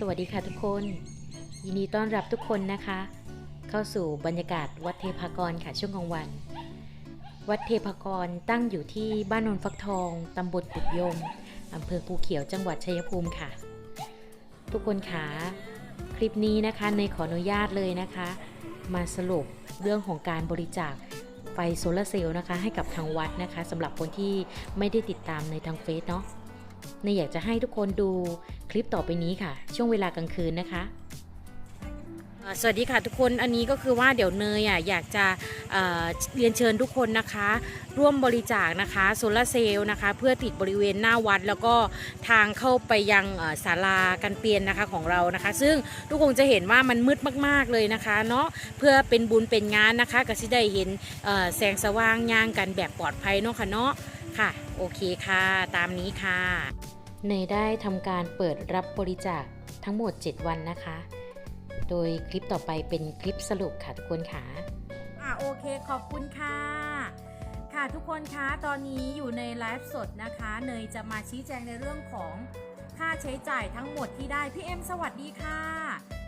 สวัสดีค่ะทุกคน ยินดีต้อนรับทุกคนนะคะ เข้าสู่บรรยากาศวัดเทพากรค่ะช่วงกลางวัน วัดเทพากรตั้งอยู่ที่บ้านนนฟักทองตำบลปุดยมอำเภอภูเขียวจังหวัดชัยภูมิค่ะ ทุกคนคะคลิปนี้นะคะในขออนุญาตเลยนะคะ มาสรุปเรื่องของการบริจาคไฟโซลาร์เซลล์นะคะ ให้กับทางวัดนะคะสำหรับคนที่ไม่ได้ติดตามในทางเฟซเนาะ ในยอยากจะให้ทุกคนดูคลิปต่อไปนี้ค่ะ ช่วงเวลากลางคืนนะคะสวัสดีค่ะทุกคนอันนี้ก็คือว่าเดี๋ยวเนยอะอยากจะเเรียนเชิญทุกคนนะคะ ร่วมบริจาคนะคะโซลาเซลล์นะคะ เพื่อติดบริเวณหน้าวัด แล้วก็ทางเข้าไปยังศาลาการเปลี่ยนนะคะของเรานะคะ ซึ่งทุกคนจะเห็นว่ามันมืดมากๆเลยนะคะเนาะเพื่อเป็นบุญเป็นงานนะคะก็สิได้เห็นแสงสว่างย่างกันแบบปลอดภัยเนาะค่ะเนาะ ค่ะ โอเคค่ะ ตามนี้ค่ะเนยได้ทำการเปิดรับบริจาคทั้งหมด 7 วันนะคะ โดยคลิปต่อไปเป็นคลิปสรุปค่ะทุกคนค่ะอะโอเคขอบคุณค่ะ ค่ะทุกคนคะตอนนี้อยู่ในไลฟ์สดนะคะ เนยจะมาชี้แจงในเรื่องของค่าใช้จ่ายทั้งหมดที่ได้พี่เอ็มสวัสดีค่ะ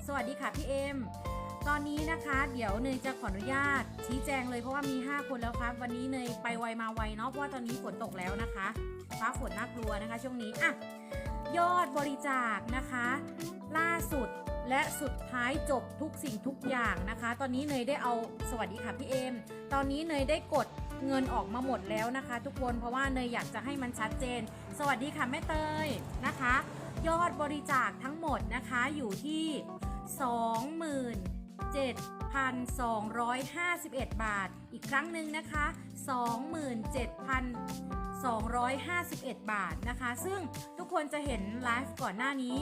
สวัสดีค่ะพี่เอ็ม ตอนนี้นะคะ เดี๋ยวเนยจะขออนุญาต ชี้แจงเลยเพราะว่ามี 5 คนแล้วครับ วันนี้เนยไปไวมาไวเนาะเพราะว่าตอนนี้ฝนตกแล้วนะคะฟ้าฝนน่ากลัวนะคะ ช่วงนี้อะยอดบริจาคนะคะ ล่าสุดและสุดท้ายจบทุกสิ่งทุกอย่างนะคะ ตอนนี้เนยได้เอาสวัสดีค่ะพี่เอม ตอนนี้เนยได้กดเงินออกมาหมดแล้วนะคะ ทุกคนเพราะว่าเนยอยากจะให้มันชัดเจน สวัสดีค่ะแม่เตยนะคะ ยอดบริจาคทั้งหมดนะคะอยู่ที่ 7,251 บาท อีกครั้งหนึ่งนะคะ 27,251 บาทนะคะ ซึ่งทุกคนจะเห็นไลฟ์ก่อนหน้านี้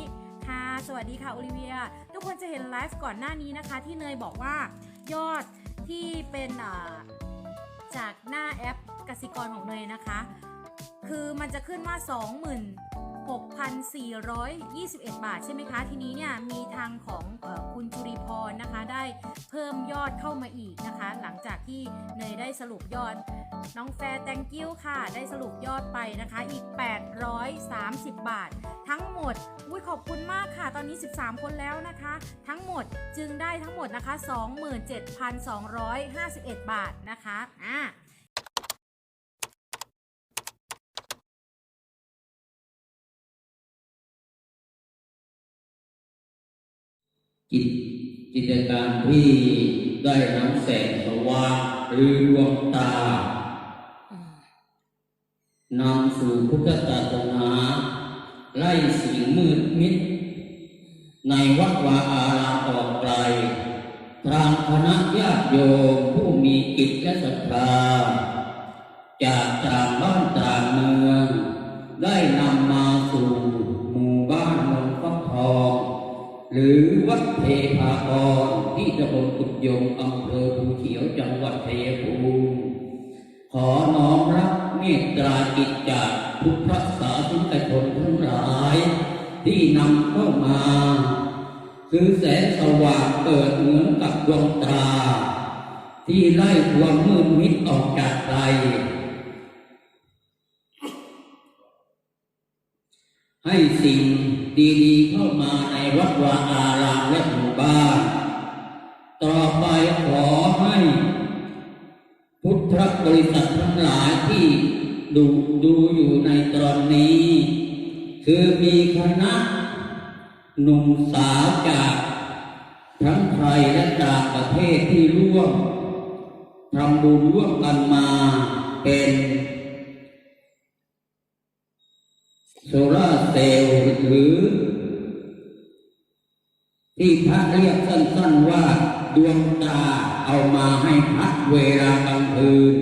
ค่ะ สวัสดีค่ะโอลิเวีย ทุกคนจะเห็นไลฟ์ก่อนหน้านี้นะคะ ที่เนยบอกว่ายอดที่เป็นจากหน้าแอปกสิกรของเนยนะคะ คือมันจะขึ้นว่า 6,421 บาทใช่ไหมคะ ทีนี้เนี่ยมีทางของออคุณจุริพรนะคะ ได้เพิ่มยอดเข้ามาอีกนะคะ หลังจากที่เนยได้สรุปยอดน้องแฟร์แตงกิ้วค่ะ ได้สรุปยอดไปนะคะ อีก 830 บาท ทั้งหมดอุ้ยขอบคุณมากค่ะ ตอนนี้ 13 คนแล้วนะคะ ทั้งหมดจึงได้ทั้งหมดนะคะ 27,251 บาทนะคะ อ่า จิตจิตการที่ได้นำแสงสว่างหรือดวงตานำสู่พุทธศาสนาไล่สิ่งมืดมิด ในวัดวาอารามออกไกลทางคณะญาติโยมผู้มีกิจและศรัทธาจากต่างบ้านต่างเมือง ได้นำมาสู่ หรือวัดเทพากรที่ตำบลกุดยมอำเภอภูเขียวจังหวัดชัยภูมิขอน้อมรับเมตตาจิตจากทุกพระสาธุชนทั้งหลาย ที่นำเข้ามาคือแสงสว่างเปิดเหมือนกับดวงตา ที่ไล่ความมืดมิดออกจากใจให้สิ่ง ดีๆเข้ามาในวัดวาอารามและหมู่บ้าน ต่อไปขอให้ พุทธบริษัททั้งหลายที่ดูดูอยู่ในตอนนี้ คือมีคณะหนุ่มสาวจากทั้งไทยและต่างประเทศที่ร่วมทำบุญร่วมกันมาเป็นโซลาเซล หรือ ที่พระเรียกสั้นๆว่าดวงตาเอามาให้พักเวลากลางคืน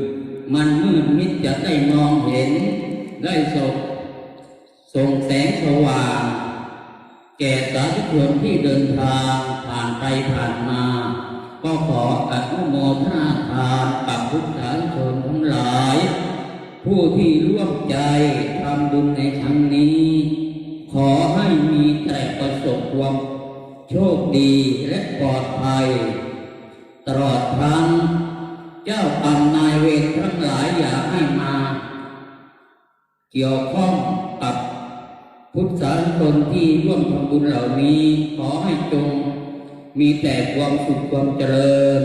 มันมืดมิดจะได้มองเห็น ได้ส่งส่งแสงสว่าง แก่สาธุชนที่เดินทางผ่านไปผ่านมา ก็ขออนุโมทนาทานกับพุทธาชนทั้งหลาย ผู้ที่ร่วมใจทำบุญในครั้งนี้ ขอให้มีแต่ประสบความโชคดีและปลอดภัย ตลอดทั้งเจ้ากรรมนายเวรทั้งหลายอย่าให้มา เกี่ยวข้องกับพุทธสาธุชนที่ร่วมทำบุญเหล่านี้ ขอให้จงมีแต่ความสุขความเจริญ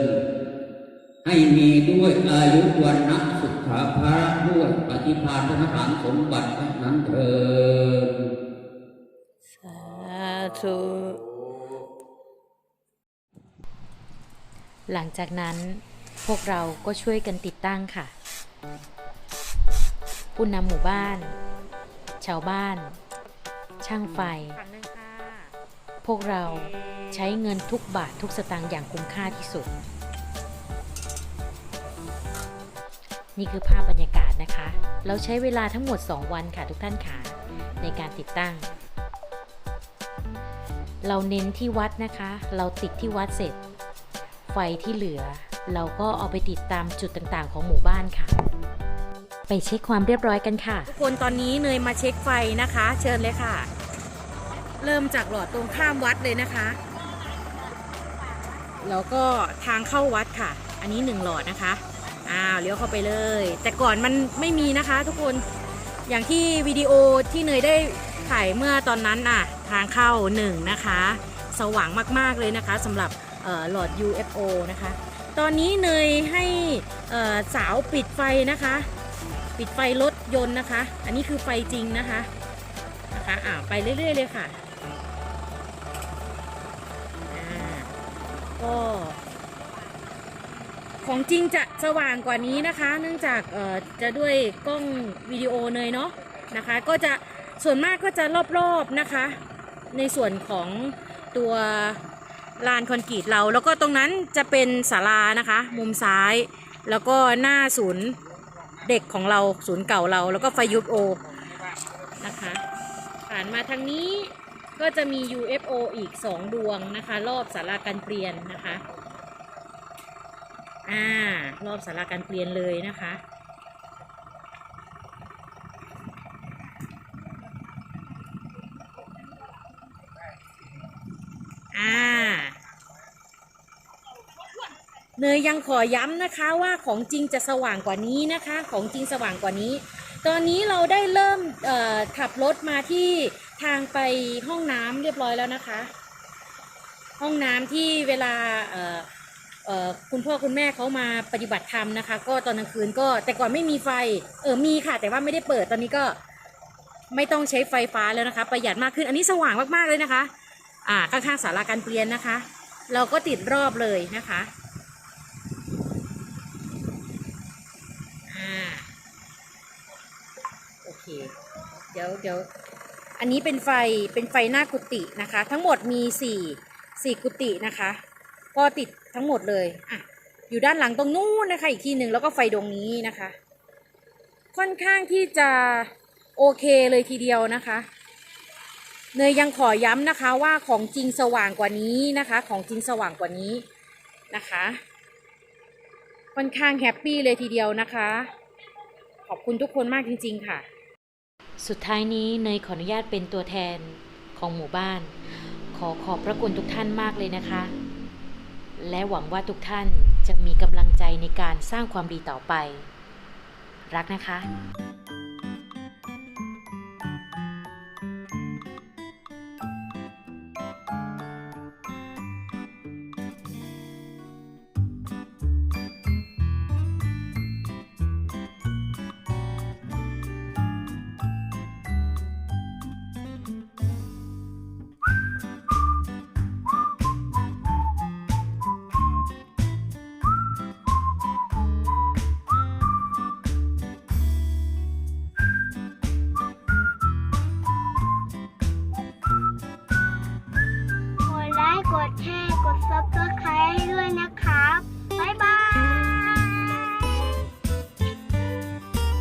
ให้มีด้วยอายุวันนะสุขาภาระด้วยปฏิภาณธนฐานสมบัติทั้งนั้นเถิด ธุหลังจากนั้นพวกเราก็ช่วยกันติดตั้งค่ะ ผู้นำหมู่บ้าน ชาวบ้าน ช่างไฟ พวกเราใช้เงินทุกบาททุกสตางค์อย่างคุ้มค่าที่สุด นี่คือภาพบรรยากาศนะคะ เราใช้เวลาทั้งหมด 2 วันค่ะทุกท่านค่ะ ในการติดตั้ง เราเน้นที่วัดนะคะ เราติดที่วัดเสร็จ ไฟที่เหลือ เราก็เอาไปติดตามจุดต่างๆ ของหมู่บ้านค่ะ ไปเช็คความเรียบร้อยกันค่ะ ทุกคนตอนนี้เนยมาเช็คไฟนะคะ เชิญเลยค่ะ เริ่มจากหลอดตรงข้ามวัดเลยนะคะ แล้วก็ทางเข้าวัดค่ะ อันนี้หนึ่งหลอดนะคะอ้าวเลี้ยวเข้าไปเลย แต่ก่อนมันไม่มีนะคะ ทุกคนอย่างที่วิดีโอที่เนยได้ ถ่เมื่อตอนนั้นน่ะทางเข้าหนึ่งนะคะ สว่างมากๆเลยนะคะสำหรับหลอด UFO นะคะ ตอนนี้เนยให้สาวปิดไฟนะคะ ปิดไฟรถยนต์นะคะ อันนี้คือไฟจริงนะคะนะคะอ่าไปเรื่อย ๆ เลยค่ะอ่าก็ของจริงจะสว่างกว่านี้นะคะ เนื่องจากจะด้วยกล้องวิดีโอเนยเนาะนะคะ ก็จะ ส่วนมากก็จะรอบๆนะคะ ในส่วนของตัวลานคอนกรีตเรา แล้วก็ตรงนั้นจะเป็นศาลานะคะ มุมซ้าย แล้วก็หน้าศูนย์เด็กของเราศูนย์เก่าเรา แล้วก็ไฟยูโอนะคะผ่านมาทางนี้ก็จะมี UFO อีก 2 ดวงนะคะ รอบสาราการเปลี่ยนนะคะ อ่า รอบสาราการเปลี่ยนเลยนะคะ อ่า เนยยังขอย้ำนะคะว่าของจริงจะสว่างกว่านี้นะคะ ของจริงสว่างกว่านี้ ตอนนี้เราได้เริ่มขับรถมาที่ทางไปห้องน้ำเรียบร้อยแล้วนะคะ ห้องน้ำที่เวลาคุณพ่อคุณแม่เขามาปฏิบัติธรรมนะคะ ก็ตอนกลางคืนก็แต่ก่อนไม่มีไฟเออมีค่ะ แต่ว่าไม่ได้เปิดตอนนี้ก็ไม่ต้องใช้ไฟฟ้าแล้วนะคะ ประหยัดมากขึ้นอันนี้สว่างมากๆเลยนะคะ อ่าข้างๆศาลาการเปลี่ยนนะคะ เราก็ติดรอบเลยนะคะ อ่าโอเค เดี๋ยวเดี๋ยวอันนี้เป็นไฟเป็นไฟหน้ากุฏินะคะ ทั้งหมดมีสี่สี่กุฏินะคะ ก็ติดทั้งหมดเลยอะอยู่ด้านหลังตรงนู้นนะคะ อีกทีหนึ่งแล้วก็ไฟดวงนี้นะคะ ค่อนข้างที่จะโอเคเลยทีเดียวนะคะ เนยยังขอย้ำนะคะว่าของจริงสว่างกว่านี้นะคะ ของจริงสว่างกว่านี้นะคะ ค่อนข้างแฮปปี้เลยทีเดียวนะคะ ขอบคุณทุกคนมากจริง ๆ ค่ะ สุดท้ายนี้เนยขออนุญาตเป็นตัวแทนของหมู่บ้าน ขอขอบพระคุณทุกท่านมากเลยนะคะ และหวังว่าทุกท่านจะมีกำลังใจในการสร้างความดีต่อไป รักนะคะ ดไลค์กดแชร์ กด subscribe ให้ด้วยนะครับบ๊ายบาย